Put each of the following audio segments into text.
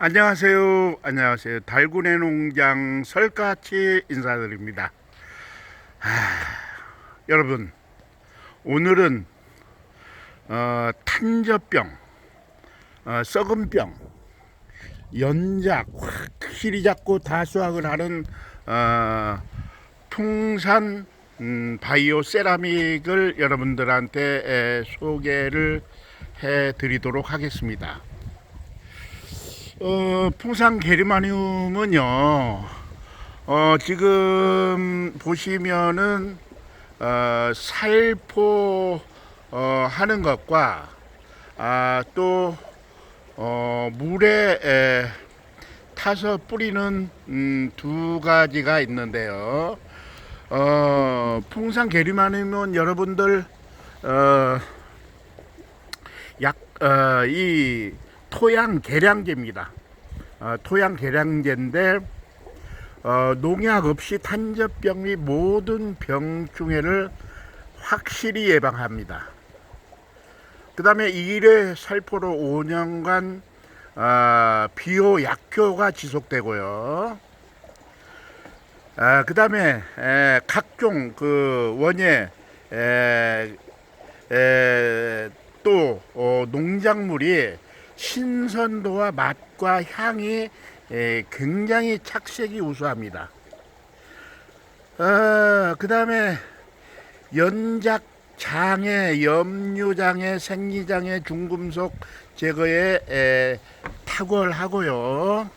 안녕하세요. 안녕하세요. 달군의 농장 설까치 인사드립니다. 하, 여러분, 오늘은 어, 탄저병, 어, 썩은병, 연작 확실히 잡고 다수확을 하는 어, 풍산 음, 바이오 세라믹을 여러분들한테 에, 소개를 해드리도록 하겠습니다. 어, 풍산 게르마늄은요, 어, 지금 보시면은, 어, 살포, 어, 하는 것과, 아, 또, 어, 물에, 에, 타서 뿌리는, 음, 두 가지가 있는데요. 어, 풍산 게르마늄은 여러분들, 어, 약, 어, 이, 토양 개량제입니다. 어, 토양 개량제인데 어, 농약 없이 탄저병 및 모든 병충해를 확실히 예방합니다. 그 다음에 1회 살포로 5년간 어, 비호 약효가 지속되고요. 아, 그 다음에 각종 그 원예 에, 에, 또 어, 농작물이 신선도와 맛과 향이 에, 굉장히 착색이 우수합니다. 어, 그 다음에 연작 장애, 염류 장애, 생리 장애, 중금속 제거에 에, 탁월하고요.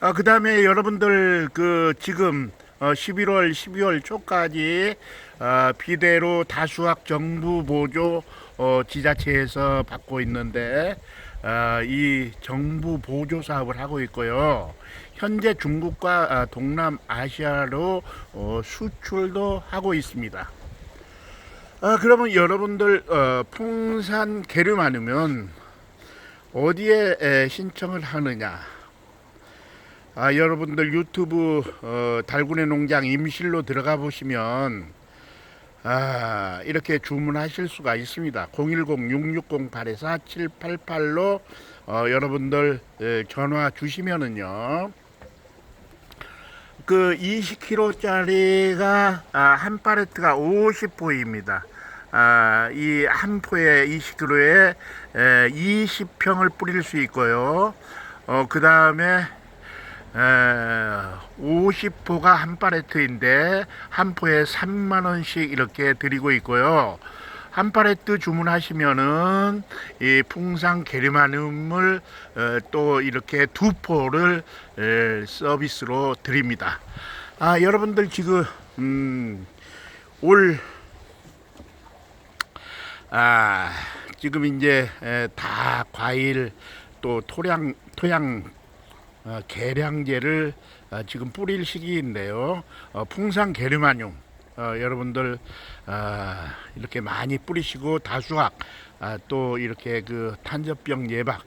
아, 그 다음에 여러분들 그 지금 어, 11월, 12월 초까지 어, 비대로 다수학 정부 보조 어, 지자체에서 받고 있는데 어, 이 정부 보조 사업을 하고 있고요. 현재 중국과 아, 동남아시아로 어, 수출도 하고 있습니다. 아, 그러면 여러분들 어, 풍산 게르마늄은 어디에 에, 신청을 하느냐? 아, 여러분들 유튜브 어, 달군의 농장 임실로 들어가 보시면 아, 이렇게 주문하실 수가 있습니다. 010-6608-4788로 어, 여러분들 에, 전화 주시면은요. 그 20kg짜리가 아, 한 팔레트가 50포입니다. 아, 이 한 포에 20kg에 에, 20평을 뿌릴 수 있고요. 어, 그 다음에 50포가 한 팔레트인데 한 포에 3만 원씩 이렇게 드리고 있고요. 한 팔레트 주문하시면은 이 풍상 게르마늄을 어, 또 이렇게 두 포를 에, 서비스로 드립니다. 아 여러분들 지금 음, 올 아, 지금 이제 에, 다 과일 또 토양 토양 어, 계량제를 어, 지금 뿌릴 시기인데요. 어, 게르마늄 어, 여러분들 어, 이렇게 많이 뿌리시고 다수학 아, 또 이렇게 그 탄저병 예방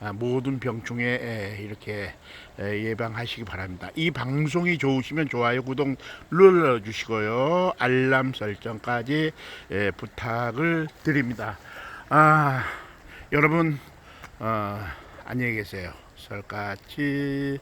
아, 모든 병충해 에, 이렇게 에, 예방하시기 바랍니다. 이 방송이 좋으시면 좋아요, 구독 눌러주시고요. 알람 설정까지 에, 부탁을 드립니다. 아, 여러분 어, 안녕히 계세요. 설까치